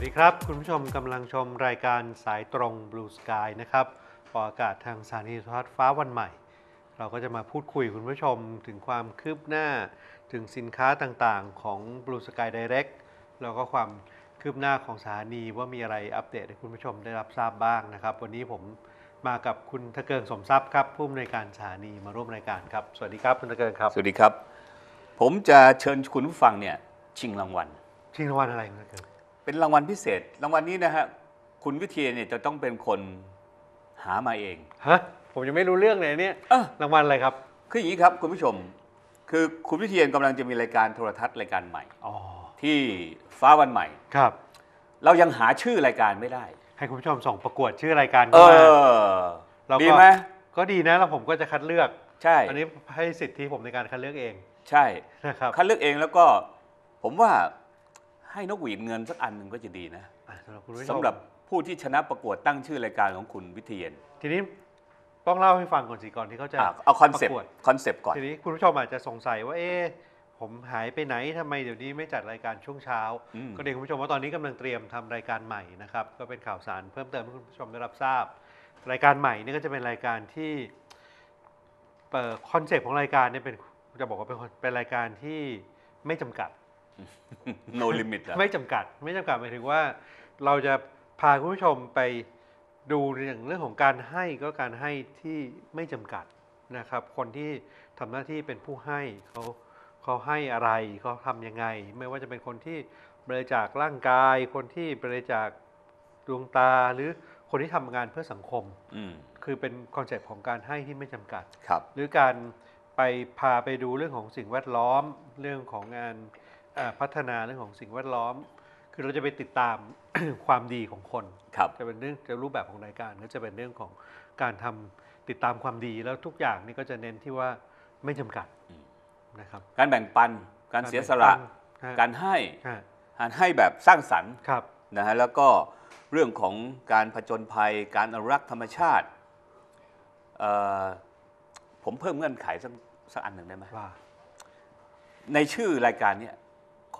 วัสดีครับ คุณผู้ชมกำลังชมรายการสายตรง Blue Sky นะครับออกอากาศทางสถานีโทรทัศน์ฟ้าวันใหม่ เราก็จะมาพูดคุยคุณผู้ชมถึงความคืบหน้าถึงสินค้าต่างๆของ Blue Sky Direct แล้วก็ความคืบหน้าของสถานีว่ามีอะไรอัปเดตให้คุณผู้ชมได้รับทราบบ้างนะครับ วันนี้ผมมากับคุณทะเกิงสมทรัพย์ครับผู้อำนวยการสถานีมาร่วมรายการครับ สวัสดีครับคุณทะเกิงครับสวัสดีครับ ผมจะเชิญคุณผู้ฟังเนี่ยชิงรางวัลชิงรางวัลอะไรคุณทะเกิง เป็นรางวัลพิเศษ รางวัลนี้นะฮะคุณวิเทียเนี่ยจะต้องเป็นคนหามาเอง ฮะ ผมยังไม่รู้เรื่องเลยเนี่ยเอ้อรางวัลอะไรครับ คืออย่างนี้ครับคุณผู้ชม คือคุณวิเทียนกำลังจะมีรายการโทรทัศน์รายการใหม่ อ๋อ ที่ฟ้าวันใหม่ ครับ เรายังหาชื่อรายการไม่ได้ ให้คุณผู้ชมส่งประกวดชื่อรายการเอเข้ามา อเราก็ ดีไหมก็ดีนะแล้วผมก็จะคัดเลือก ใช่อันนี้ให้สิทธิผมในการคัดเลือกเองใช่นะครับ คัดเลือกเองแล้วก็ผมว่า ให้นกหวีดเงินสักอันหนึ่งก็จะดีนะอะสำหรับคุณผู้ชมสำหรับผู้ที่ชนะประกวดตั้งชื่อรายการของคุณวิเทียนทีนี้ต้องเล่าให้ฟังก่อนสิก่อนที่เขาจะอะเอาคอนเซปปต์ระกวดคอนเซปต์ก่อน ทีนี้คุณผู้ชมอาจจะสงสัยว่าเอ๊ะผมหายไปไหนทำไมเดี๋ยวนี้ไม่จัดรายการช่วงเช้า อืม ก็เรียนคุณผู้ชมว่าตอนนี้กำลังเตรียมทำรายการใหม่นะครับ ก็เป็นข่าวสารเพิ่มเติมให้คุณผู้ชมได้รับทราบ รายการใหม่นี่ก็จะเป็นรายการที่คอนเซปต์ของรายการเนี่ยเป็นจะบอกว่าเป็นเป็นรายการที่ไม่จำกัด no limit อะไม่จำกัด ไม่จำกัดหมายถึงว่าเราจะพาคุณผู้ชมไปดูอย่างเรื่องของการให้ก็การให้ที่ไม่จำกัดนะครับ คนที่ทำหน้าที่เป็นผู้ให้เขาเขาให้อะไรเขาทำยังไง ไม่ว่าจะเป็นคนที่บริจาคร่างกาย คนที่บริจาคดวงตาหรือคนที่ทำงานเพื่อสังคม อืมคือเป็นคอนเซปต์ของการให้ที่ไม่จำกัด ครับ หรือการไปพาไปดูเรื่องของสิ่งแวดล้อมเรื่องของงานเอ่อ พัฒนาเรื่องของสิ่งแวดล้อม คือเราจะไปติดตาม ความดีของคนครับจะเป็นเรื่องจะรูปแบบของรายการก็จะเป็นเรื่องของการทำติดตามความดีแล้วทุกอย่างนี่ก็จะเน้นที่ว่าไม่จำกัดอืมนะครับการแบ่งปันการเสียสละฮะการให้ฮะการให้แบบสร้างสรรค์ครับนะฮะแล้วก็เรื่องของการผจญภัย การอนุรักษ์ธรรมชาติเอ่อผมเพิ่มเงื่อนไขสักสักอันหนึ่งได้ไหมว่าในชื่อรายการเนี่ยข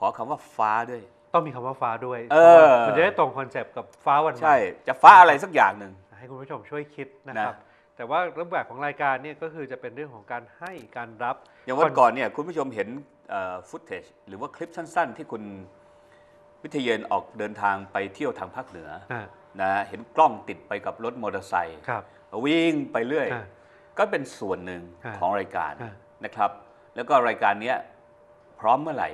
อคำว่าฟ้าด้วย ต้องมีคำว่าฟ้าด้วยเออ มันจะได้ตรงคอนเซปต์กับฟ้าวันใหม่ใช่ จะฟ้าอะไรสักอย่างหนึ่งให้คุณผู้ชมช่วยคิดนะครับนะแต่ว่ารูปแบบของรายการเนี่ยก็คือจะเป็นเรื่องของการให้การรับ อย่างวันก่อนเนี่ยคุณผู้ชมเห็นฟุตเทจหรือว่าคลิปสั้น ๆ ที่คุณวิทยเยนออกเดินทางไปเที่ยวทางภาคเหนืออ่านะเห็นกล้องติดไปกับรถมอเตอร์ไซค์ครับวิ่งไปเรื่อยอ่าก็เป็นส่วนหนึ่งอ่าของรายการอ่านะครับ แล้วก็รายการเนี้ยพร้อมเมื่อไหร่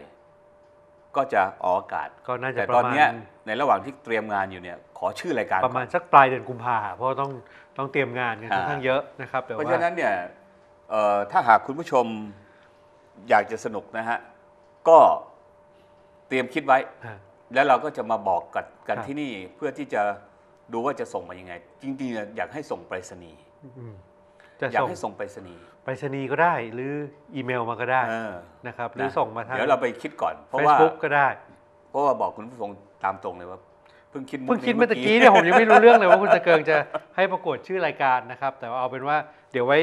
ก็จะออกอากาศก็น่าจะแต่ปตอนระมาณเนี้ยในระหว่างที่เตรียมงานอยู่เนี่ยขอชื่อรายการประมาณก่อนสักปลายเดือนกุมภาเพราะว่าต้องต้องเตรียมงานกันค่อนอ่าข้างเยอะนะครับแต่เพราะว่าฉะนั้นเนี่ยเอ่อถ้าหากคุณผู้ชมอยากจะสนุกนะฮะก็เตรียมคิดไว้อ่าแล้วเราก็จะมาบอกกันกันครับที่นี่เพื่อที่จะดูว่าจะส่งมายังไง จริงๆเนี่ยอยากให้ส่งไปรษณีย์อืมจะอยากส่งให้ส่งไปรษณีย์ ไปรษณีย์ก็ได้ หรืออีเมลมาก็ได้เออนะครับหรือนะส่งมาทางเดี๋ยวเราไปคิดก่อนเพราะว่า Facebook ก็ได้ เพราะว่าบอกคุณผู้ชมตามตรงเลยว่าเพิ่งคิดมุกเพิ่งคิดนี้เมื่อตะกี้เนี่ยผมยังไม่รู้เรื่องเลยว่าคุณตะเกิงจะให้ประกวดชื่อรายการนะครับ แต่ว่าเอาเป็นว่าเดี๋ยวไว้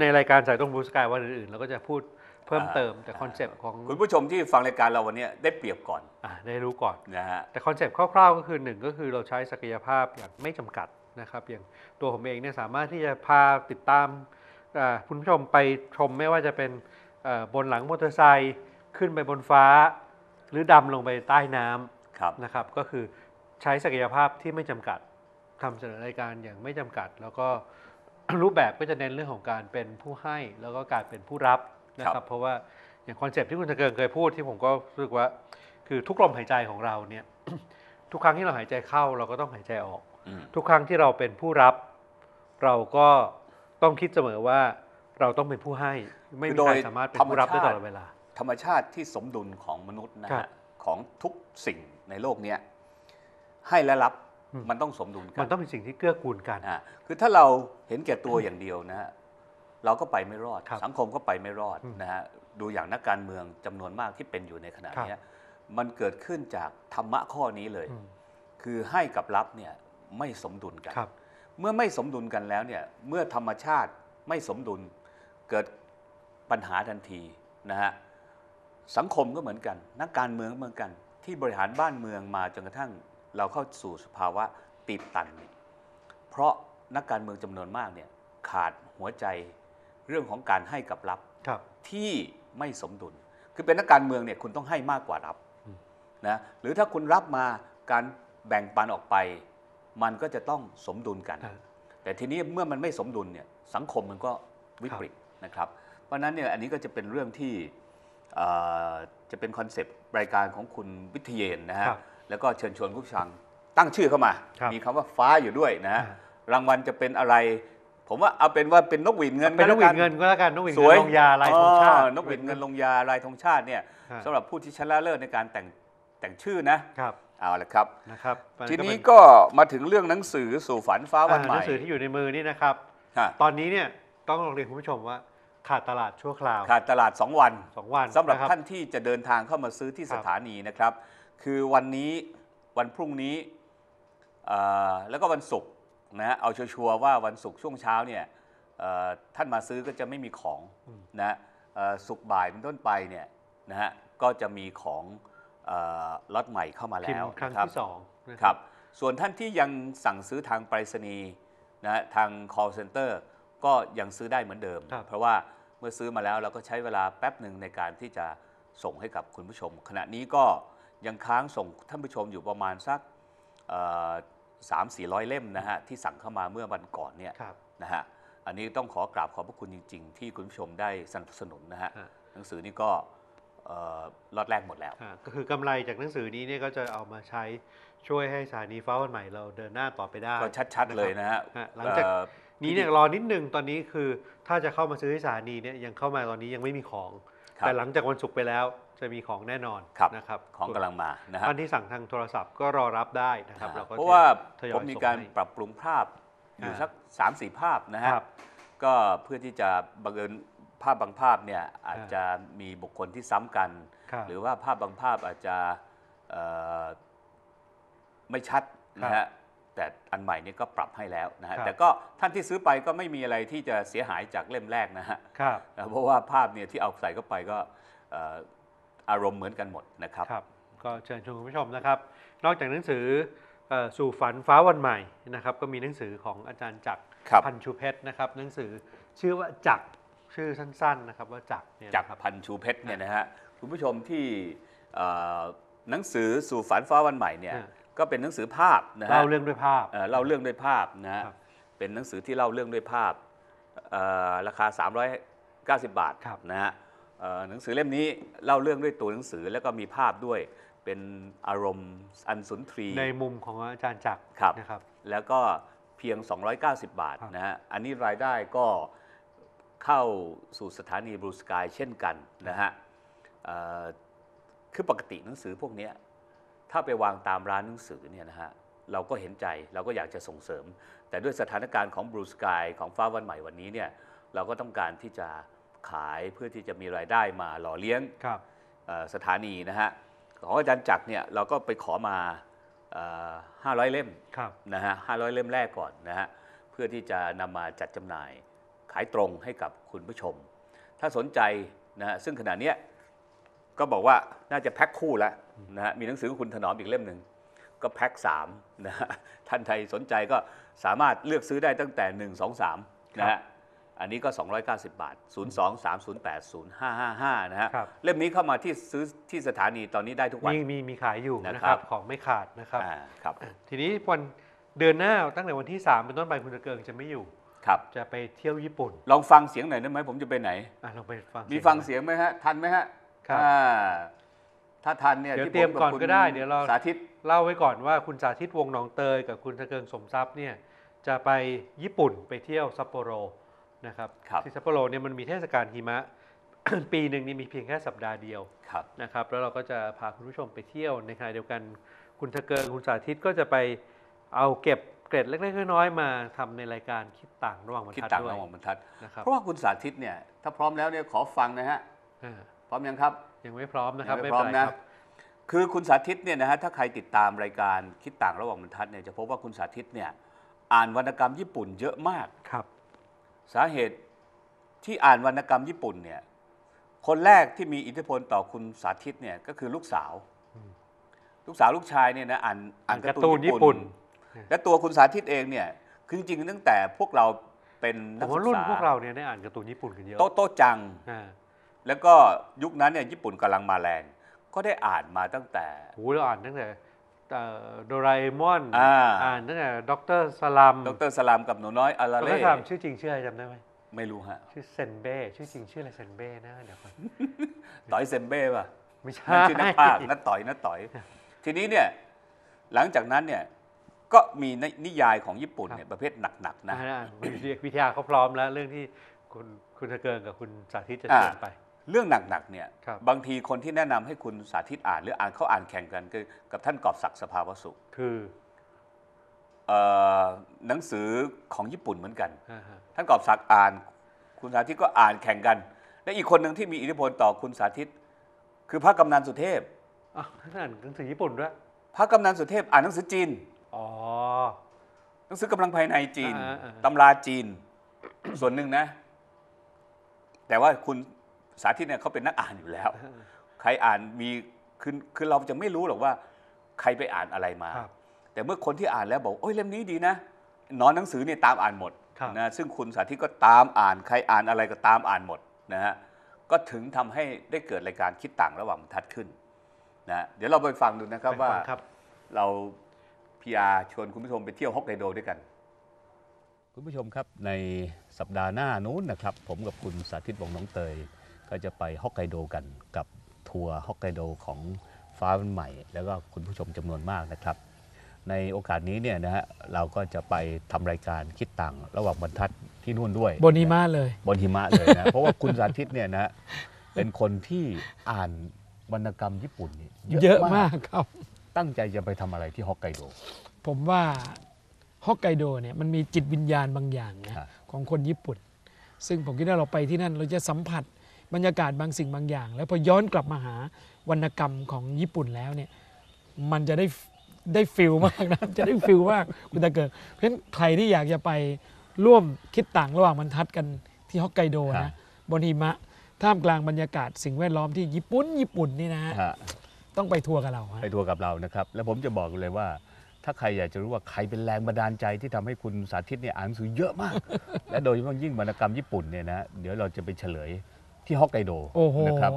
ในรายการสายตรงบูสกายวันอื่นๆเราก็จะพูดเพิ่มเติมแต่คอนเซปต์ของคุณผู้ชมที่ฟังรายการเราวันเนี้ยได้เปรียบก่อนอะได้รู้ก่อนนะฮะแต่คอนเซปต์คร่าวๆก็คือหนึ่งก็คือเราใช้ศักยภาพอย่างไม่จำกัดนะครับอย่างตัวผมเองเนี่ยสามารถที่จะพาติดตามอ่า คุณผู้ชมไปชมไม่ว่าจะเป็นเอ่อบนหลังมอเตอร์ไซค์ขึ้นไปบนฟ้า หรือดำลงไปใต้น้ำครับนะครับ ก็คือใช้ศักยภาพที่ไม่จำกัดทำเสนอรายการอย่างไม่จำกัด แล้วก็รูปแบบก็จะเน้นเรื่องของการเป็นผู้ให้แล้วก็การเป็นผู้รับนะคครัรับบเพราะว่าอย่างคอนเซปต์ที่คุณตะเกิงเคยพูดที่ผมก็รู้สึกว่า คือทุกลมหายใจของเราเนี่ยทุกครั้งที่เราหายใจเข้าเราก็ต้องหายใจออกอืมทุกครั้งที่เราเป็นผู้รับ เราก็ ต้องคิดเสมอว่าเราต้องเป็นผู้ให้ ไม่มีใครสามารถเป็นผู้รับได้ตลอดเวลา ธรรมชาติที่สมดุลของมนุษย์นะครัฮะบของทุกสิ่งในโลกเนี้ยให้และรับอืมมันต้องสมดุลกัมันต้องเป็นสิ่งที่เกื้อกูลกันอ่าคือถ้าเราเห็นแก่ตัวอย่างเดียวนะฮะเราก็ไปไม่รอดครับสังคมก็ไปไม่รอดอืมนะฮะดูอย่างนักการเมืองจำนวนมากที่เป็นอยู่ในขณะครับเนี้ยมันเกิดขึ้นจากธรรมะข้อนี้เลยอืมคือให้กับรับเนี่ยไม่สมดุลกันครับ เมื่อไม่สมดุลกันแล้วเนี่ยเมื่อธรรมชาติไม่สมดุลเกิดปัญหาทันทีนะฮะสังคมก็เหมือนกัน นักการเมืองก็เหมือนกัน ที่บริหารบ้านเมืองมาจนกระทั่งเราเข้าสู่สภาวะตีบตันเนี่ยเพราะนักการเมืองจำนวนมากเนี่ยขาดหัวใจเรื่องของการให้กับรับครับที่ไม่สมดุล คือเป็นนักการเมืองเนี่ยคุณต้องให้มากกว่ารับอืมนะหรือถ้าคุณรับมาการแบ่งปันออกไป มันก็จะต้องสมดุลกันอ่าแต่ทีนี้เมื่อมันไม่สมดุลเนี่ยสังคมมันก็วิกฤตนะครับ เพราะฉะนั้นเนี่ยอันนี้ก็จะเป็นเรื่องที่เอ่อจะเป็นคอนเซปต์รายการของคุณวิทยเยนนะฮะครับแล้วก็เชิญชวนผู้ฟังตั้งชื่อเข้ามาครับมีคำว่าฟ้าอยู่ด้วยนะฮะอ่ารางวัลจะเป็นอะไร ผมว่าเอาเป็นว่าเป็นนกหวีดเงินเป็นนกหวีดแล้เงินก็แล้วกันนกหวีดสเงิวยนลงยาลายธงชาติอ๋อนกหวีดเงินลงยาลายธงชาติเนี่ยฮะสำหรับผู้ที่ชนะเลิศในการแต่งแต่งชื่อนะครับ เอาละครับนะครับทีนี้เป็ก็มาถึงเรื่องหนังสือสู่ฝันฟ้าวันอ่าใหหนัม่งสือที่อยู่ในมือนี่นะครับฮะตอนนี้เนี่ยต้องเรียนคุณผู้ชมว่าขาดตลาดชั่วคราว ขาดตลาด 2 วันสองวันสำหรับะคท่านที่จะเดินทางเข้ามาซื้อที่ครัสบถานีนะครับ คือวันนี้วันพรุ่งนี้เอ่อแล้วก็วันศุกร์นะฮะเอาชัวร์ๆว่าวันศุกร์ช่วงเช้าเนี่ยเอ่อท่านมาซื้อก็จะไม่มีของนะเอ่อศุกร์บ่ายเป็นต้นไปเนี่ยนะฮะก็จะมีของเอ่อ ล็อตใหม่เข้ามาพิมแล้วพ์ครั้งนะที่สองนะครับส่วนท่านที่ยังสั่งซื้อทางไปรษณีย์นะฮะทาง call center ก็ยังซื้อได้เหมือนเดิมครับเพราะว่าเมื่อซื้อมาแล้วเราก็ใช้เวลาแป๊บหนึ่งในการที่จะส่งให้กับคุณผู้ชม ขณะนี้ก็ยังค้างส่งท่านผู้ชมอยู่ประมาณสักสามสี่ร้อยเล่มนะฮะที่สั่งเข้ามาเมื่อวันก่อนเนี่ยครับนะฮะอันนี้ต้องขอกราบขอบพระคุณจริง ๆ ที่คุณผู้ชมได้สนับสนุนนะฮะฮะหนังสือนี่ก็เอ่อ ล็อตแรกหมดแล้วอ่าก็คือกำไรจากหนังสือนี้เนี่ยก็จะเอามาใช้ช่วยให้สถานีฟ้าวันใหม่เราเดินหน้าต่อไปได้ ก็ชัดๆเลยนะฮะฮะหลังจากเอ่อนี้เนี่ยรอนิดนึงตอนนี้คือถ้าจะเข้ามาซื้อที่สถานีเนี่ยยังเข้ามาตอนนี้ยังไม่มีของครับแต่หลังจากวันศุกร์ไปแล้วจะมีของแน่นอนครับนะครับของกำลังมานะฮะท่านที่สั่งทางโทรศัพท์ก็รอรับได้นะครับอ่าเราก็เพราะว่าทยอยผมมีการส่งให้ปรับปรุงภาพอยู่อ่าสัก3ามสี่ภาพนะฮะครับก็เพื่อที่จะบังเอิญภาพบางภาพเนี่ยอาจอ่าจะมีบุคคลที่ซ้ำกันครับหรือว่าภาพบางภาพอาจจะเอ่อไม่ชัดนะฮะแต่อันใหม่นี่ก็ปรับให้แล้วนะฮะครับแต่ก็ท่านที่ซื้อไปก็ไม่มีอะไรที่จะเสียหายจากเล่มแรกนะฮะครับเพราะว่าภาพเนี่ยที่เอาใส่เข้าไปก็เอ่ออารมณ์เหมือนกันหมดนะครับครับก็เชิญชวนคุณผู้ชมนะครับ นอกจากหนังสือเอ่อสู่ฝันฟ้าวันใหม่นะครับ ก็มีหนังสือของอาจารย์จักรครับพันชูเพชรนะครับ หนังสือชื่อว่าจักร ชื่อสั้นๆนะครับว่าจักรเนี่ยจากนะครับพันชูเพชรเนี่ยนะฮะคุณผู้ชมที่เอ่อหนังสือสู่ฝันฟ้าวันใหม่เนี่ยอ่าก็เป็นหนังสือภาพนะฮะเล่าเรื่องด้วยภาพเอ่อเล่าเรื่องด้วยภาพนะฮะครับเป็นหนังสือที่เล่าเรื่องด้วยภาพเอ่อราคา 390 บาทครับนะฮะเอ่อหนังสือเล่มนี้เล่าเรื่องด้วยตัวหนังสือแล้วก็มีภาพด้วยเป็นอารมณ์อันสุนทรี ในมุมของอาจารย์จักรครับนะครับ แล้วก็เพียง 290 บาทครับนะฮะอันนี้รายได้ก็ เข้าสู่สถานีบลูสกายเช่นกันนะฮะเอ่อคือปกติหนังสือพวกเนี้ยถ้าไปวางตามร้านหนังสือเนี่ยนะฮะเราก็เห็นใจเราก็อยากจะส่งเสริม แต่ด้วยสถานการณ์ของบลูสกายของฟ้าวันใหม่วันนี้เนี่ยเราก็ต้องการที่จะขายเพื่อที่จะมีรายได้มาหล่อเลี้ยงครับเอ่อสถานีนะฮะของอาจารย์จักรเนี่ยเราก็ไปขอมาเอ่อ500 เล่มครับนะฮะ500เล่มแรกก่อนนะฮะเพื่อที่จะนำมาจัดจำหน่าย ขายตรงให้กับคุณผู้ชม ถ้าสนใจนะฮะซึ่งขณะเนี้ยก็บอกว่าน่าจะแพ็คคู่แล้วนะฮะมีหนังสือของคุณถนอมอีกเล่มหนึ่งก็แพ็ค3นะฮะท่านใดสนใจก็สามารถเลือกซื้อได้ตั้งแต่ 1 2 3นะฮะอันนี้ก็ 290 บาท 0 2 3 0 8 0 5 5 5 นะฮะครับเล่มนี้เข้ามาที่ซื้อที่สถานีตอนนี้ได้ทุกวัน มีมีมีขายอยู่นะนะคครัรับบของไม่ขาดนะครับอ่าครับ ทีนี้วันเดือนหน้าตั้งแต่วันที่ 3 เป็นต้นไปคุณตะเกิงจะไม่อยู่ ครับ จะไปเที่ยวญี่ปุ่น ลองฟังเสียงหน่อยได้ไหมผมจะไปไหนอะลองไปฟังมีฟังเสียงไหมฮะ ทันไหมฮะครับอ่าถ้าทันเนี่ยเดี๋ยวที่เตรียมผก่อนบคุณก็ได้เดี๋ยวเราสาธิตเล่าไว้ก่อนว่าคุณสาธิตวงศ์หนองเตยกับคุณตะเกิงสมทรัพย์เนี่ยจะไปญี่ปุ่นไปเที่ยวซัปโปโรนะครับครับ ที่ซัปโปโรเนี่ยมันมีเทศกาลหิมะ ปีหนึ่งนี่มีเพียงแค่สัปดาห์เดียว ครับ นะครับแล้วเราก็จะพาคุณผู้ชมไปเที่ยวในขณะเดียวกันคุณตะเกิงคุณสาธิตก็จะไปเอาเก็บ เกร็ดเล็กๆน้อยๆมาทำในรายการคิดต่างระหว่างบรรคิดทัดต่างด้วยระหว่างบรรทัดนะครับเพราะว่าคุณสาธิตเนี่ยถ้าพร้อมแล้วเนี่ยขอฟังนะฮะอ่าพร้อมยังครับ ยังไม่พร้อมนะครับยังไม่ไม่พร้เป็อนมไรนะครับคือคุณสาธิตเนี่ยนะฮะถ้าใครติดตามรายการคิดต่างระหว่างบรรทัดเนี่ยจะพบว่าคุณสาธิตเนี่ยอ่านวรรณกรรมญี่ปุ่นเยอะมากครับ สาเหตุที่อ่านวรรณกรรมญี่ปุ่นเนี่ยคนแรกที่มีอิทธิพลต่อคุณสาธิตเนี่ยก็คือลูกสาวอืมลูกสาวลูกชายเนี่ยนะอ่านอ่านการ์ตูนญี่ปุ่น และตัวคุณสาธิตเองเนี่ยคือจริงๆตั้งแต่พวกเราเป็นผนักมศึว่ากรุ่นษาพวกเราเนี่ยได้อ่านการ์ตูนญี่ปุ่นกันเยอะโตโตจังอ่าแล้วก็ยุคนั้นเนี่ยญี่ปุ่นกำลังมาแรง ก็ได้อ่านมาตั้งแต่โหเราอ่านตั้งแต่เอ่อโดราเอมอนอ่าอ่านตั้งแต่ด็อกเตอร์สลัมดรสลามกับหนูน้อยอาราด็อกเตอเล่ร์สลัมชื่อจริงชื่ออะไรจำได้ไหมไม่รู้ฮะ ชื่อเซนเบ้ชื่อจริงชื่ออะไรเซนเบ้นะเดี๋ยวก่อนต่อยเซมเบ้ป่ะไม่ใช่นั่นชื่อนักภาคนักต่อยนักต่อย ทีนี้เนี่ยหลังจากนั้นเนี่ย ก็มีนิยายของญี่ปุ่นเนี่ยประเภทหนักๆนะอ่าคุณวิทยาเขาพร้อมแล้วเรื่องที่คุณคุณตะเกิงกับคุณสาธิตจะอ่าเชิญไป เรื่องหนักๆเนี่ยครับบางทีคนที่แนะนำให้คุณสาธิตอ่าน หรืออ่านเขาอ่านแข่งกันคือกับท่านกอบศักดิ์สภาวสุข คือเอ่อหนังสือของญี่ปุ่นเหมือนกันอ่าฮะท่านกอบศักดิ์อ่าน คุณสาธิตก็อ่านแข่งกัน และอีกคนหนึ่งที่มีอิทธิพลต่อคุณสาธิต คือพระกำนันสุเทพอ้าวท่านอ่านหนังสือญี่ปุ่นด้วยพระกำนันสุเทพอ่านหนังสือจีน อ๋อหนังสือกำลังภายในจีนอ่าอ่า ตำราจีน ส่วนหนึ่งนะ แต่ว่าคุณสาธิตเนี่ยเขาเป็นนักอ่านอยู่แล้ว ใครอ่านมีคือคือเราจะไม่รู้หรอกว่า ใครไปอ่านอะไรมา ครับแต่เมื่อคนที่อ่านแล้วบอกโอ้ยเล่มนี้ดีนะหนอนหนังสือเนี่ยตามอ่านหมดครับ นะซึ่งคุณสาธิตก็ตามอ่านใครอ่านอะไรก็ตามอ่านหมดนะฮะก็ถึงทำให้ได้เกิดรายการคิดต่างระหว่างบรรทัดขึ้นนะเดี๋ยวเราไปฟังดูนะครับไปว่าฟังครับ เรา พีอาชวนคุณผู้ชมไปเที่ยวฮอกไกโดด้วยกัน คุณผู้ชมครับในสัปดาห์หน้านู้นนะครับ ผมกับคุณสาธิตวงศ์น้องเตย ก็จะไปฮอกไกโดกันกับทัวร์ฮอกไกโดของฟ้าวันใหม่ แล้วก็คุณผู้ชมจำนวนมากนะครับ ในโอกาสนี้เนี่ยนะฮะเราก็จะไปทำรายการคิดต่างระหว่างบรรทัดที่นู่นด้วยบนหิมะเลย บนหิมะเลยนะ เพราะว่าคุณสาธิตเนี่ยนะฮะเป็นคนที่อ่านวรรณกรรมญี่ปุ่นนี่เยอะมากครับ ตั้งใจจะไปทำอะไรที่ฮอกไกโด ผมว่าฮอกไกโดเนี่ยมันมีจิตวิญญาณบางอย่างนะครับ ของคนญี่ปุ่น ซึ่งผมคิดว่าเราไปที่นั่นเราจะสัมผัสบรรยากาศบางสิ่งบางอย่าง แล้วพอย้อนกลับมาหาวรรณกรรมของญี่ปุ่นแล้วเนี่ยมันจะได้ได้ฟิลมากนะ จะได้ฟิลมากคุณตาเกิดเพราะฉะนั้นใครที่อยากจะไปร่วมคิดต่างระหว่างบรรทัดกันที่ฮอกไกโดครันะบบนหิมะท่ามกลางบรรยากาศสิ่งแวดล้อมที่ญี่ปุ่นญี่ปุ่นนี่นะฮะ ฮะ ต้องไปทัวร์กับเราฮะ ไปทัวร์กับเรานะครับ แล้วผมจะบอกเลยว่า ถ้าใครอยากจะรู้ว่าใครเป็นแรงบันดาลใจที่ทำให้คุณสาธิตเนี่ยอ่านหนังสือเยอะมาก และโดยเฉพาะยิ่งวรรณกรรมญี่ปุ่นเนี่ยนะเดี๋ยวเราจะไปเฉลยที่ฮอกไกโดโอ้โห นะครับ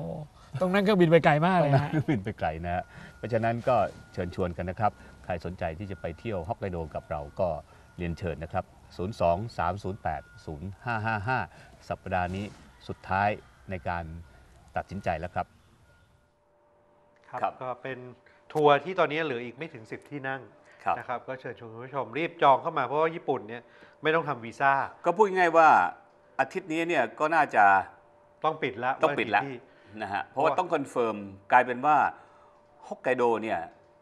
ตรงนั้นเครื่องบินไปไกลมากตเลรงยนั้นฮะเครื่องบินไปไกลนะฮะ เพราะฉะนั้นก็เชิญชวนกันนะครับ ใครสนใจที่จะไปเที่ยวฮอกไกโดกับเราก็เรียนเชิญนะครับ 02-308-0555 สัปดาห์นี้สุดท้ายในการตัดสินใจแล้วครับ ครับครับ ก็เป็นทัวร์ที่ตอนนี้เหลืออีกไม่ถึง 10 ที่นั่งครับ นะครับก็เชิญชวนคุณผู้ชมรีบจองเข้ามาเพราะว่าญี่ปุ่นเนี่ยไม่ต้องทำวีซ่าก็พูดง่ายๆว่าอาทิตย์นี้เนี่ยก็น่าจะ ต้องปิดแล้วต้องปิดแล้วากี่ที่ นะฮะเพราะว่าเพราะว่า ต้องคอนเฟิร์มกลายเป็นว่าฮอกไกโดเนี่ย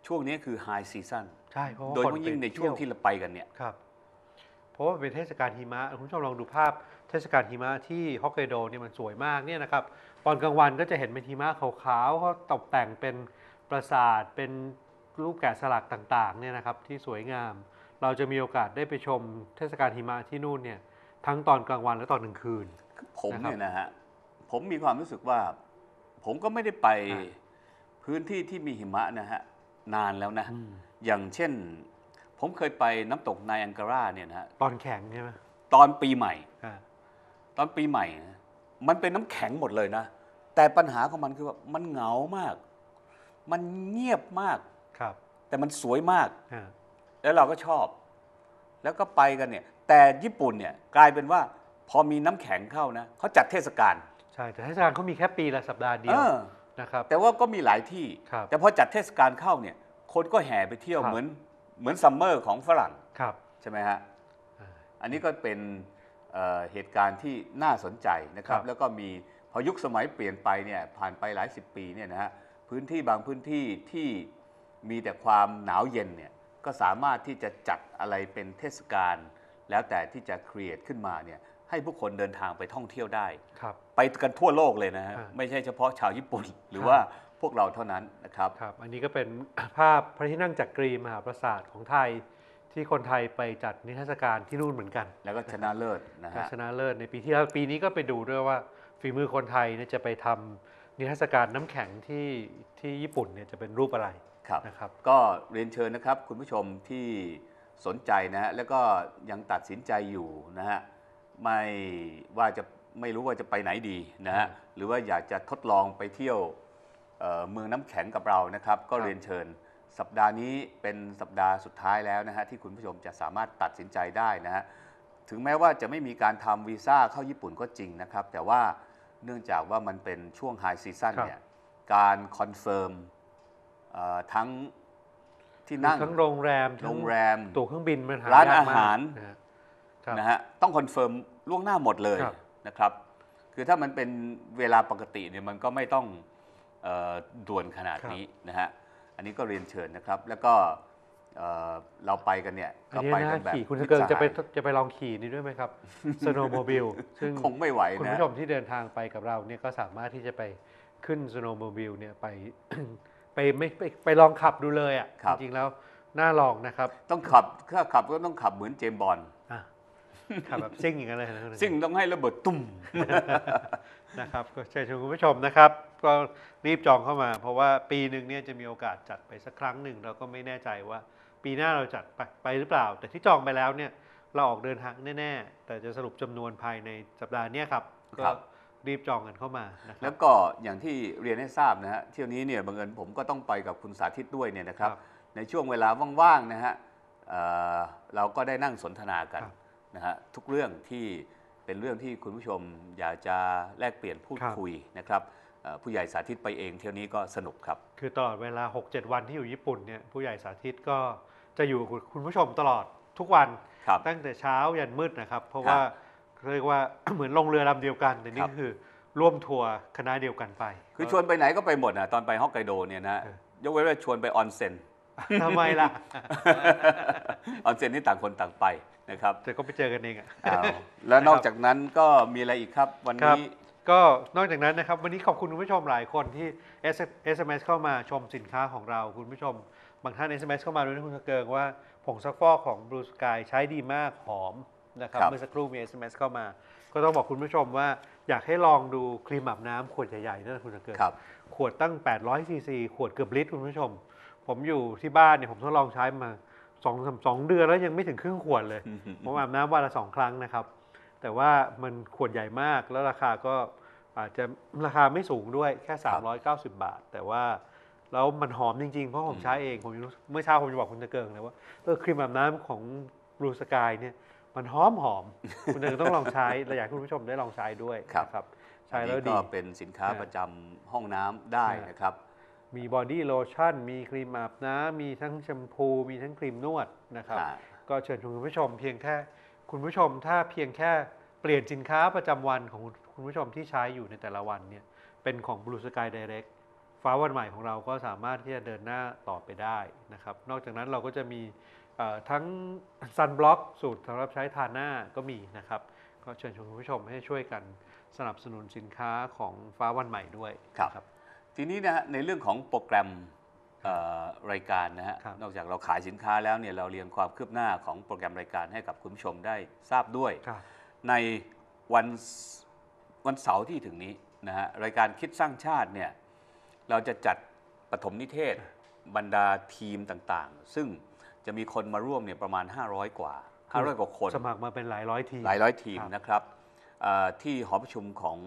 ช่วงนี้คือไฮซีซั o นใช่เพราะว่าโดยเฉคนพาะยิ่งไปในช่วงเที่ที่ยวเราไปกันเนี่ย ครับ เพราะว่าเป็นเทศกาลหิมะคุณผู้ชมลองดูภาพเทศกาลหิมะที่ฮอกไกโดเนี่ยมันสวยมากเนี่ยนะครับ ตอนกลางวันก็จะเห็นเป็นหิมะขาวๆเขาตกแต่งเป็นปราสาทเป็นรูปแกะสลักต่างๆเนี่ยนะครับที่สวยงาม เราจะมีโอกาสได้ไปชมเทศกาลหิมะที่นู่นเนี่ยทั้งตอนกลางวันและตอนกลางคืน ผมนะครับเนี่ยนะฮะผมมีความรู้สึกว่า ผมก็ไม่ได้ไปอ่าพื้นที่ที่มีหิมะนะฮะนานแล้วนะอืมอย่างเช่น ผมเคยไปน้ำตกไนแองการาเนี่ยนะฮะตอนแข็งใช่ไหมตอนปีใหม่อ่าตอนปีใหม่นะมันเป็นน้ำแข็งหมดเลยนะ แต่ปัญหาของมันคือว่ามันเหงามาก มันเงียบมากครับ แต่มันสวยมากอ่าแล้วเราก็ชอบ แล้วก็ไปกันเนี่ย แต่ญี่ปุ่นเนี่ยกลายเป็นว่าพอมีน้ำแข็งเข้านะเขาจัดเทศกาลใช่แต่เทศกาลเขามีแค่ปีละสัปดาห์เดีเอยวอนะครับแต่ว่าก็มีหลายที่ครับแต่พอจัดเทศกาลเข้าเนี่ย คนก็แห่ไปเที่ยวครับเหมือนเหมือนซัมเมอร์ของฝรั่งครับใช่ไหมฮะอ่าอันนี้ก็เป็นเอ่อเหตุการณ์ที่น่าสนใจนะครับครับแล้วก็มีพ อยุคสมัยเปลี่ยนไปเนี่ยผ่านไปหลายสิบปีเนี่ยนะฮะพื้นที่บางพื้นที่ที่มีแต่ความหนาวเย็นเนี่ยก็สามารถที่จะจัดอะไรเป็นเทศกาลแล้วแต่ที่จะครีเอทขึ้นมาเนี่ยให้ผู้คนเดินทางไปท่องเที่ยวได้ครับไปกันทั่วโลกเลยนะฮะอ่าไม่ใช่เฉพาะชาวญี่ปุ่นหรือครับว่าพวกเราเท่านั้นนะครับครับ อันนี้ก็เป็นภาพพระที่นั่งจักรีมหาปราสาทของไทยที่คนไทยไปจัดนิทรรศการที่นู่นเหมือนกัน แล้วก็ชนะเลิศนะการฮะชนะเลิศในปีที่แล้วปีนี้ก็ไปดูด้วยว่า ฝีมือคนไทยเนี่ยจะไปทำนิทรรศการน้ำแข็งที่ที่ญี่ปุ่นเนี่ยจะเป็นรูปอะไรครับนะครับ ก็เรียนเชิญนะครับคุณผู้ชมที่สนใจนะฮะแล้วก็ยังตัดสินใจอยู่นะฮะไม่ว่าจะไม่รู้ว่าจะไปไหนดีนะฮะอืมหรือว่าอยากจะทดลองไปเที่ยวเอ่อเมืองน้ำแข็งกับเรานะครับ ก็ครับเรียนเชิญสัปดาห์นี้เป็นสัปดาห์สุดท้ายแล้วนะฮะที่คุณผู้ชมจะสามารถตัดสินใจได้นะฮะถึงแม้ว่าจะไม่มีการทำวีซ่าเข้าญี่ปุ่นก็จริงนะครับ แต่ว่า เนื่องจากว่ามันเป็นช่วงไฮซีซั่นครับ เนี่ยการคอนเฟิร์มเอ่อทั้งที่นั่ง ทั้งโรงแรมทั้โรงแรมตั๋วเครื่องบินมันหร้านยกอาหารมกนะฮะครับ นะฮะต้องคอนเฟิร์มล่วงหน้าหมดเลยครับ นะครับ คือถ้ามันเป็นเวลาปกติเนี่ยมันก็ไม่ต้องเออด่วนขนาดนี้นะฮะอันนี้ก็เรียนเชิญนะครับ แล้วก็ เอ่อเราไปกันเนี่ยอัก็นนี้ไปน่ากันแบบขี่คุณสเกิร์มิตรจะไปสหายจะไปลองขี่นี่ด้วยไหมครับ สโนว์โมบิลซึ่งคงไม่ไหวคุณนะผู้ชมที่เดินทางไปกับเราเนี่ยก็สามารถที่จะไปขึ้นสโนว์โมบิลเนี่ยไป ไปไม่ไปไปลองขับดูเลยอะครับจริงๆแล้วน่าลองนะครับต้องขับถ้าขับก็ต้องขับเหมือนเจมส์บอลอะขับแบบซิ่งอย่างนั้นเลยนะคุณซึ่งต้องให้ระเบิดตุ้ม นะครับก็เชิญชวนคุณผู้ชมนะครับ ก็รีบจองเข้ามา เพราะว่าปีหนึ่งเนี่ยจะมีโอกาสจัดไปสักครั้งหนึ่งเราก็ไม่แน่ใจว่า ปีหน้าเราจัดไปไปหรือเปล่า แต่ที่จองไปแล้วเนี่ยเราออกเดินทางแน่ๆ แต่จะสรุปจำนวนภายในสัปดาห์เนี้ยครับก็ครับรีบจองกันเข้ามานะครัแล้บวก็อย่างที่เรียนให้ทราบนะฮะเที่ยวนี้เนี่ยบังเอิญผมก็ต้องไปกับคุณสาธิตด้วยเนี่ยนะครับครับในช่วงเวลาว่างๆนะฮะเอ่อเราก็ได้นั่งสนทนากันครับนะฮะทุกเรื่องที่เป็นเรื่องที่คุณผู้ชมอยากจะแลกเปลี่ยนพูดครับคุยนะครับเอ่อผู้ใหญ่สาธิตไปเองเที่ยวนี้ก็สนุกครับ คือตลอดเวลา 6-7 วันที่อยู่ญี่ปุ่นเนี่ยผู้ใหญ่สาธิตก็ จะอยู่กับคุณผู้ชมตลอดทุกวันครับตั้งแต่เช้ายันมืดนะครับ เพราะครับว่าเรียกว่าเหมือนลงเรือลำเดียวกันแต่คนี่รับคือร่วมทัวร์คณะเดียวกันไป คือชวนไปไหนก็ไปหมดนะตอนไปฮอกไกโดเนี่ยนะเออยกเว้นว่าชวนไปออนเซ็นทำไมล่ะ ออนเซ็นนี่ต่างคนต่างไปนะครับแต่ก็ไปเจอกันเองอะอ้าวแล้วนอกจากนั้นก็มีอะไรอีกครับวันครับนี้ก็นอกจากนั้นนะครับ วันนี้ขอบคุณคุณผู้ชมหลายคนที่ SMS เข้ามาชมสินค้าของเราคุณผู้ชมบางท่าน SMS เข้ามาด้วยนะคุณสเกิงว่าผงซักฟอกของ Blue Sky ใช้ดีมากหอมนะครับ ครับเมื่อสักครู่มี SMS เข้ามา ก็ต้องบอกคุณผู้ชมว่าอยากให้ลองดูครีมอาบน้ำขวดใหญ่ๆนั่นนะคุณสเกิงครับ ขวดตั้ง 800 ซีซี ขวดเกือบลิตรคุณผู้ชม ผมอยู่ที่บ้านเนี่ยผมทดลองใช้มาสองสามสองเดือนแล้วยังไม่ถึงครึ่งขวดเลย ผมอาบน้ำวันละสองครั้งนะครับ แต่ว่ามันขวดใหญ่มากแล้วราคาก็อาจจะราคาไม่สูงด้วยแค่ 390 บาท แต่ว่า แล้วมันหอมจริงๆ เพราะผมใช้เองผมยังรู้เมื่อเช้าผมจะบอกคุณตะเกิงเลยว่าเออครีมอาบน้ำของ Blue Sky เนี่ยมันหอมหอม คุณตะเกิงต้องลองใช้และอยากให้คุณผู้ชมได้ลองใช้ด้วยครับ นะครับอัใช้นแล้วนี้ดีก็เป็นสินค้าอ่าประจำห้องน้ำได้อ่านนะครับ มีบอดี้โลชั่น มีครีมอาบน้ำมีทั้งแชมพู มีทั้งครีมนวดนะครับอ่าก็เชิญชวนคุณผู้ชมเพียงแค่คุณผู้ชมถ้าเพียงแค่เปลี่ยนสินค้าประจำวันของคุณผู้ชมที่ใช้อยู่ในแต่ละวันเนี่ยเป็นของ Blue Sky Direct ฟ้าวันใหม่ของเราก็สามารถที่จะเดินหน้าต่อไปได้นะครับ นอกจากนั้นเราก็จะมีเอ่อทั้ง Sun Block สูตรสำหรับใช้ทาหน้าก็มีนะครับ ก็เชิญชวนคุณผู้ชมให้ช่วยกันสนับสนุนสินค้าของฟ้าวันใหม่ด้วยครับนะทีนี้นะฮะในเรื่องของโปรแกรมเอ่อรายการนะฮะครับนอกจากเราขายสินค้าแล้วเนี่ยเราเรียงความคืบหน้าของโปรแกรมรายการให้กับคุณผู้ชมได้ทราบด้วยครับในวันวันเสาร์ที่ถึงนี้นะฮะรายการคิดสร้างชาติเนี่ย เราจะจัดปฐมนิเทศบรรดาทีมต่างๆ ซึ่งจะมีคนมาร่วมเนี่ยประมาณ 500 กว่า 500 กว่าคน สมัครมาเป็นหลายร้อยทีม หลายร้อยทีมครับนะครับเอ่อที่หอประชุมของ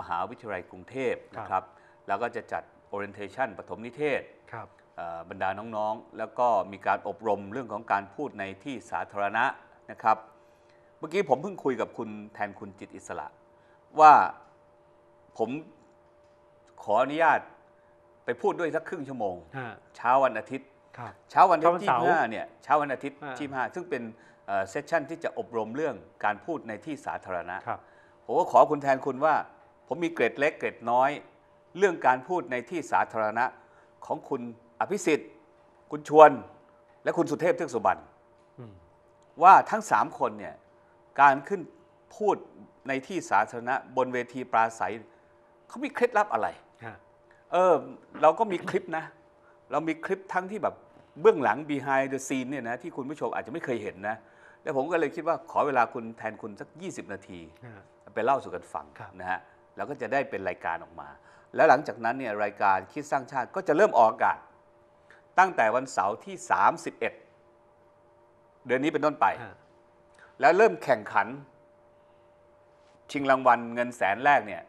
มหาวิทยาลัยกรุงเทพครับนะครับ แล้วก็จะจัด orientation ปฐมนิเทศครับเอ่อบรรดาน้องๆ แล้วก็มีการอบรมเรื่องของการพูดในที่สาธารณะนะครับ เมื่อกี้ผมเพิ่งคุยกับคุณแทนคุณจิตอิสระ ว่าผมขออนุญาต ไปพูดด้วยสักครึ่งชั่วโมงอ่าเช้าวันอาทิตย์ ครับ เช้าวันอาทิตย์เช้าวันที่เสาร์5เนี่ยเช้าวันอาทิตย์อ่า ที่5ซึ่งเป็นเซสชันที่จะอบรมเรื่องการพูดในที่สาธารณะ ครับ ผมก็ขอคุณแทนคุณว่า ผมมีเกร็ดเล็กเกร็ดน้อย เรื่องการพูดในที่สาธารณะของคุณอภิสิทธิ์ คุณชวน และคุณสุเทพเทือกสุบรรณอืม ว่าทั้งสามคนเนี่ยการขึ้นพูดในที่สาธารณะบนเวทีปราศัยเขามีเคล็ดลับอะไรฮะ เออเราก็มีคลิปนะ เรามีคลิปทั้งที่แบบเบื้องหลัง behind the scene เนี่ยนะที่คุณผู้ชมอาจจะไม่เคยเห็นนะแล้วผมก็เลยคิดว่าขอเวลาคุณแทนคุณสัก 20 นาทีฮะไปเล่าสู่กันฟังครับนะฮะแล้วก็จะได้เป็นรายการออกมา แล้วหลังจากนั้นเนี่ยรายการคิดสร้างชาติก็จะเริ่มออกอากาศ ตั้งแต่วันเสาร์ที่ 31 เดือนนี้เป็นต้นไปฮะแล้วเริ่มแข่งขัน ชิงรางวัลเงินแสนแรกเนี่ย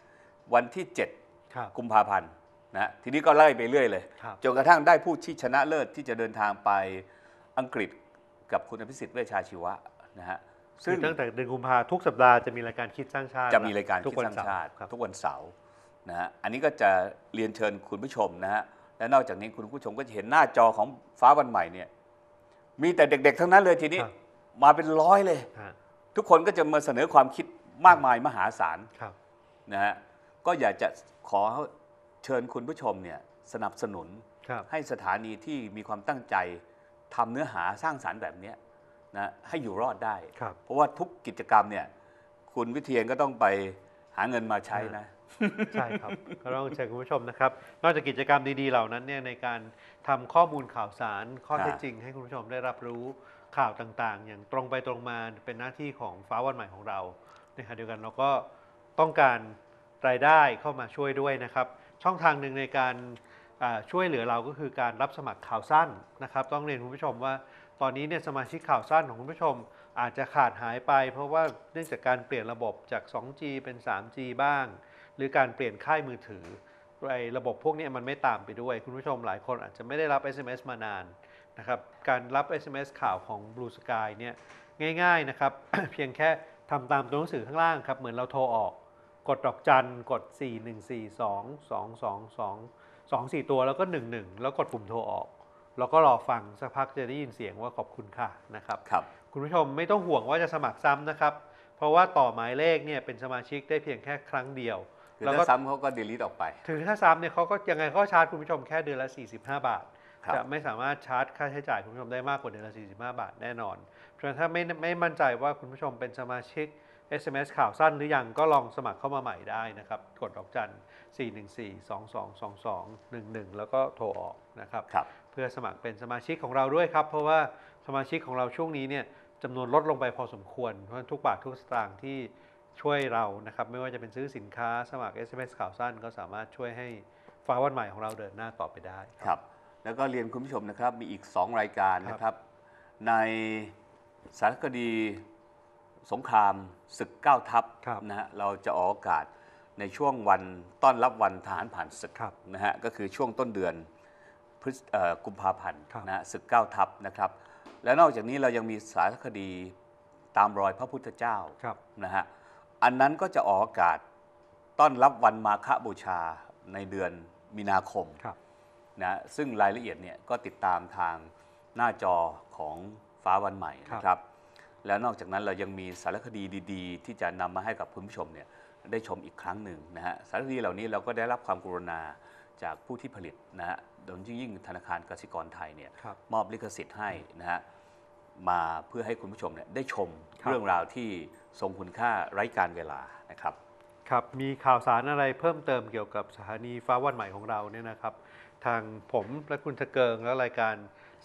วันที่7ครับกุมภาพันธ์ นะฮะทีนี้ก็ไล่ไปเรื่อยเลยครับจนกระทั่งได้ผู้ที่ชนะเลิศที่จะเดินทางไปอังกฤษกับคุณอภิสิทธิ์เวชชาชีวะนะฮะซึ่งตั้งแต่เดือนกุมภาทุกสัปดาห์จะมีรายการคิดสร้างชาติ จะมีรายการทุคิกดวันสร้างเสาชาติร์ครับทุกวันเสาร์นะฮะอันนี้ก็จะเรียนเชิญคุณผู้ชมนะฮะและนอกจากนี้คุณผู้ชมก็จะเห็นหน้าจอของฟ้าวันใหม่เนี่ยมีแต่เด็ก ๆ ทั้งนั้นเลยทีนี้ครับมาเป็นร้อยเลยฮะทุกคนก็จะมาเสนอความคิดมากมายมหาศาลครับนะฮะก็อยากจะขอ เชิญคุณผู้ชมเนี่ยสนับสนุนครับให้สถานีที่มีความตั้งใจทำเนื้อหาสร้างสารรค์แบบเนี้ยนะให้อยู่รอดได้ครับเพราะว่าทุกกิจกรรมเนี่ยคุณวิเทียนก็ต้องไปหาเงินมาใช้นะใช่ครับก็ต้องเชิญคุณผู้ชมนะครับ นอกจากกิจกรรมดีๆเหล่านั้นเนี่ยในการทำข้อมูลข่าวสารข้อเท็จจริง ให้คุณผู้ชมได้รับรู้ข่าวต่างๆ อย่างตรงไปตรงมาเป็นหน้าที่ของฟ้าวันใหม่ของเราในขณะเดียวกันเราก็ต้องการรายได้เข้ามาช่วยด้วยนะครับ ช่องทางหนึ่งในการช่วยเหลือเราก็คือการรับสมัครข่าวสั้นนะครับ ต้องเรียนคุณผู้ชมว่าตอนนี้เนี่ยสมาชิกข่าวสั้นของคุณผู้ชมอาจจะขาดหายไป เพราะว่าเนื่องจากการเปลี่ยนระบบจาก 2G เป็น 3G บ้าง หรือการเปลี่ยนค่ายมือถือไอ้ระบบพวกนี้มันไม่ตามไปด้วย คุณผู้ชมหลายคนอาจจะไม่ได้รับ SMS มานานนะครับการรับ SMS ข่าวของ Blue Sky เนี่ยง่ายๆนะครับ เพียงแค่ทำตามตัวหนังสือข้างล่างครับเหมือนเราโทรออก กดดอกจันกด 4 1 4 2 2 2 2 2 4 ตัวแล้วก็ 11 แล้วกดปุ่มโทรออก แล้วก็รอฟังสักพักจะได้ยินเสียงว่าขอบคุณค่ะนะครับครับ คุณผู้ชมไม่ต้องห่วงว่าจะสมัครซ้ำนะครับ เพราะว่าต่อหมายเลขเนี่ยเป็นสมาชิกได้เพียงแค่ครั้งเดียว คือแล้วก็ถ้าซ้ำเขาก็ดีลิทออกไป ถึงถ้าซ้ำเนี่ยเขาก็ยังไงเขาก็ชาร์จคุณผู้ชมแค่เดือนละ 45 บาท ครับ จะไม่สามารถชาร์จค่าใช้จ่ายคุณผู้ชมได้มากกว่าเดือนละ 45 บาทแน่นอน เพราะฉะนั้นถ้าไม่ไม่มั่นใจว่าคุณผู้ชมเป็นสมาชิก SMS ข่าวสั้นหรือยังก็ลองสมัครเข้ามาใหม่ได้นะครับ กดดอกจัน 414 2222 11 แล้วก็โทรออกนะครับครับเพื่อสมัครเป็นสมาชิกของเราด้วยครับ เพราะว่าสมาชิกของเราช่วงนี้เนี่ยจำนวนลดลงไปพอสมควร เพราะฉะนั้นทุกบาททุกสตางค์ที่ช่วยเรานะครับ ไม่ว่าจะเป็นซื้อสินค้าสมัคร SMS ข่าวสั้นก็สามารถช่วยให้ฟ้าวันใหม่ของเราเดินหน้าต่อไปได้ครับ แล้วก็เรียนคุณผู้ชมนะครับมีอีก 2 รายการนะครับ ในสารคดี สงครามศึกเก้าทัพครับนะฮะเราจะออกอากาศในช่วงวันต้อนรับวันทหารผ่านศึกครับนะฮะก็คือช่วงต้นเดือนพฤศเอ่อกุมภาพันธ์ครับนะฮะศึกเก้าทัพนะครับ และนอกจากนี้เรายังมีสารคดีตามรอยพระพุทธเจ้าครับนะฮะอันนั้นก็จะออกอากาศต้อนรับวันมาฆบูชาในเดือนมีนาคมครับนะซึ่งรายละเอียดเนี่ยก็ติดตามทางหน้าจอของฟ้าวันใหม่ครับนะครับ แล้วนอกจากนั้นเรายังมีสารคดีดีๆ ที่จะนำมาให้กับคุณผู้ชมเนี่ยได้ชมอีกครั้งหนึ่งนะฮะสารคดีเหล่านี้เราก็ได้รับความกรุณาจากผู้ที่ผลิตนะฮะโดยยิ่งธนาคารกสิกรไทยเนี่ยครับมอบลิขสิทธิ์ให้นะฮะมาเพื่อให้คุณผู้ชมเนี่ยได้ชมครับเรื่องราวที่ทรงคุณค่าไร้การเวลานะครับครับมีข่าวสารอะไรเพิ่มเติมเกี่ยวกับสถานีฟ้าวันใหม่ของเราเนี่ยนะครับ ทางผมและคุณทะเกิงและรายการ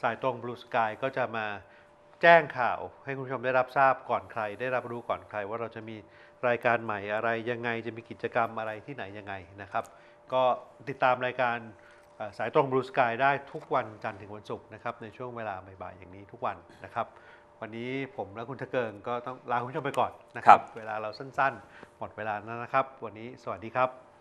สายตรง Blue Sky ก็จะมา แจ้งข่าวให้คุณผู้ชมได้รับทราบก่อนใคร ได้รับรู้ก่อนใคร ว่าเราจะมีรายการใหม่อะไรยังไงจะมีกิจกรรมอะไรที่ไหนยังไงนะครับ ก็ติดตามรายการเอ่อสายตรง Blue Sky ได้ทุกวันจันทร์ถึงวันศุกร์นะครับในช่วงเวลาบ่ายๆอย่างนี้ทุกวันนะครับ วันนี้ผมและคุณทะเกิงก็ต้องลาคุณผู้ชมไปก่อนนะคครัรับบเวลาเราสั้นๆ หมดเวลาแล้วนะครับ วันนี้สวัสดีครับ